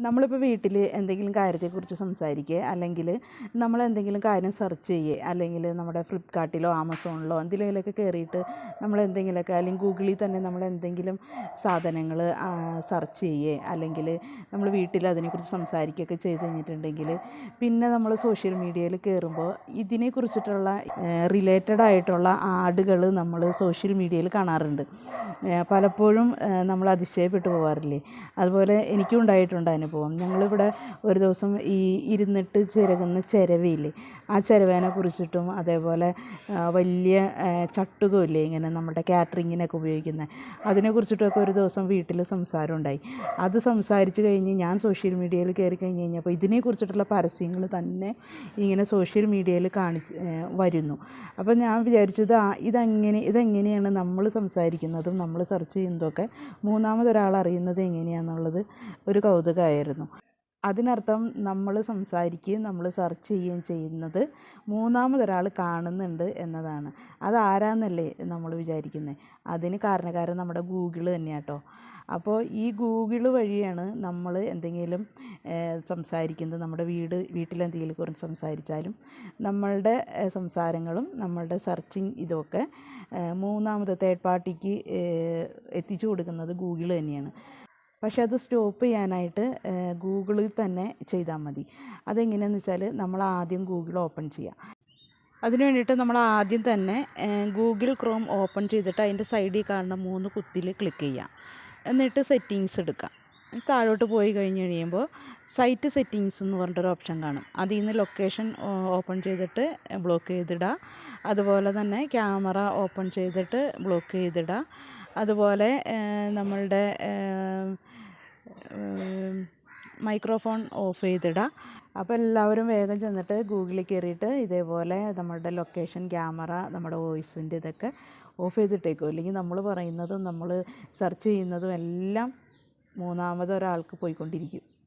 നമ്മളിപ്പോൾ വീട്ടിൽ എന്തെങ്കിലും കാര്യത്തെക്കുറിച്ച് സംസാരിക്കുക അല്ലെങ്കിൽ നമ്മൾ എന്തെങ്കിലും കാര്യം സെർച്ച് ചെയ്യുക അല്ലെങ്കിൽ നമ്മുടെ ഫ്ലിപ്പ്കാർട്ടിലോ ആമസോണിലോ എന്തിലെങ്കിലുമൊക്കെ കയറിയിട്ട് നമ്മൾ എന്തെങ്കിലുമൊക്കെ അല്ലെങ്കിൽ ഗൂഗിളിൽ തന്നെ നമ്മൾ എന്തെങ്കിലും സാധനങ്ങൾ സെർച്ച് ചെയ്യുക അല്ലെങ്കിൽ നമ്മൾ വീട്ടിൽ അതിനെക്കുറിച്ച് സംസാരിക്കുകയൊക്കെ ചെയ്ത് കഴിഞ്ഞിട്ടുണ്ടെങ്കിൽ പിന്നെ നമ്മൾ സോഷ്യൽ മീഡിയയിൽ കയറുമ്പോൾ ഇതിനെക്കുറിച്ചിട്ടുള്ള റിലേറ്റഡ് ആയിട്ടുള്ള ആഡുകൾ നമ്മൾ സോഷ്യൽ മീഡിയയിൽ കാണാറുണ്ട്. പലപ്പോഴും നമ്മൾ അതിശയപ്പെട്ടു പോകാറില്ലേ അതുപോലെ എനിക്കും ഉണ്ടായിട്ടുണ്ട് അനുഭവം ഞങ്ങളിവിടെ ഒരു ദിവസം ഈ ഇരുന്നിട്ട് ചിരകുന്ന ചിരവയില്ലേ ആ ചിരവേനെ കുറിച്ചിട്ടും അതേപോലെ വലിയ ചട്ടുകമില്ലേ ഇങ്ങനെ നമ്മുടെ കാറ്ററിങ്ങിനൊക്കെ ഉപയോഗിക്കുന്ന അതിനെക്കുറിച്ചിട്ടൊക്കെ ഒരു ദിവസം വീട്ടിൽ സംസാരം ഉണ്ടായി. അത് സംസാരിച്ച് കഴിഞ്ഞ് ഞാൻ സോഷ്യൽ മീഡിയയിൽ കയറി കഴിഞ്ഞ് കഴിഞ്ഞപ്പോൾ ഇതിനെക്കുറിച്ചിട്ടുള്ള പരസ്യങ്ങൾ തന്നെ ഇങ്ങനെ സോഷ്യൽ മീഡിയയിൽ കാണിച്ച് വരുന്നു. അപ്പോൾ ഞാൻ വിചാരിച്ചു ഇത് ആ- ഇതെങ്ങനെ ഇതെങ്ങനെയാണ് നമ്മൾ സംസാരിക്കുന്നതും നമ്മൾ സെർച്ച് ചെയ്യുന്നതൊക്കെ മൂന്നാമതൊരാൾ അറിയുന്നത് എങ്ങനെയാണെന്നുള്ളത് ഒരു കൗതുകമായിരുന്നു അതിനർത്ഥം നമ്മൾ സംസാരിക്കുകയും നമ്മൾ സെർച്ച് ചെയ്യുകയും ചെയ്യുന്നത് മൂന്നാമതൊരാൾ കാണുന്നുണ്ട് എന്നതാണ്. അതാരാന്നല്ലേ നമ്മൾ വിചാരിക്കുന്നത് അതിന് കാരണക്കാരൻ നമ്മുടെ ഗൂഗിൾ തന്നെയാണ് കേട്ടോ അപ്പോൾ ഈ ഗൂഗിൾ വഴിയാണ് നമ്മൾ എന്തെങ്കിലും സംസാരിക്കുന്നത്. നമ്മുടെ വീട് വീട്ടിലെന്തെങ്കിലും കുറിച്ച് സംസാരിച്ചാലും നമ്മളുടെ സംസാരങ്ങളും നമ്മളുടെ സെർച്ചിങ് ഇതൊക്കെ മൂന്നാമത് തേർഡ് പാർട്ടിക്ക് എത്തിച്ചു കൊടുക്കുന്നത് ഗൂഗിൾ തന്നെയാണ്. പക്ഷേ അത് സ്റ്റോപ്പ് ചെയ്യാനായിട്ട് ഗൂഗിളിൽ തന്നെ ചെയ്താൽ മതി. അതെങ്ങനെയാണെന്ന് വെച്ചാൽ നമ്മൾ ആദ്യം ഗൂഗിൾ ഓപ്പൺ ചെയ്യുക അതിന് വേണ്ടിയിട്ട് നമ്മൾ ആദ്യം തന്നെ ഗൂഗിൾ ക്രോം ഓപ്പൺ ചെയ്തിട്ട് അതിന്റെ സൈഡിൽ കാണുന്ന മൂന്ന് കുത്തിൽ ക്ലിക്ക് ചെയ്യുക എന്നിട്ട് സെറ്റിങ്സ് എടുക്കുക താഴോട്ട് പോയി കഴിഞ്ഞ് കഴിയുമ്പോൾ സൈറ്റ് സെറ്റിങ്സ് എന്ന് പറഞ്ഞിട്ടൊരു ഓപ്ഷൻ കാണും. അതിൽ നിന്ന് ലൊക്കേഷൻ ഓപ്പൺ ചെയ്തിട്ട് ബ്ലോക്ക് ചെയ്തിടുക അതുപോലെ തന്നെ ക്യാമറ ഓപ്പൺ ചെയ്തിട്ട് ബ്ലോക്ക് ചെയ്തിടുക അതുപോലെ നമ്മളുടെ മൈക്രോഫോൺ ഓഫ് ചെയ്തിടുക അപ്പോൾ എല്ലാവരും വേഗം ചെന്നിട്ട് ഗൂഗിളിൽ കയറിയിട്ട് ഇതേപോലെ നമ്മുടെ ലൊക്കേഷൻ ക്യാമറ നമ്മുടെ വോയിസിന്റെ ഇതൊക്കെ ഓഫ് ചെയ്തിട്ടേക്കും. അല്ലെങ്കിൽ നമ്മൾ പറയുന്നതും നമ്മൾ സെർച്ച് ചെയ്യുന്നതും എല്ലാം മൂന്നാമതൊരാൾക്ക് പോയിക്കൊണ്ടിരിക്കും.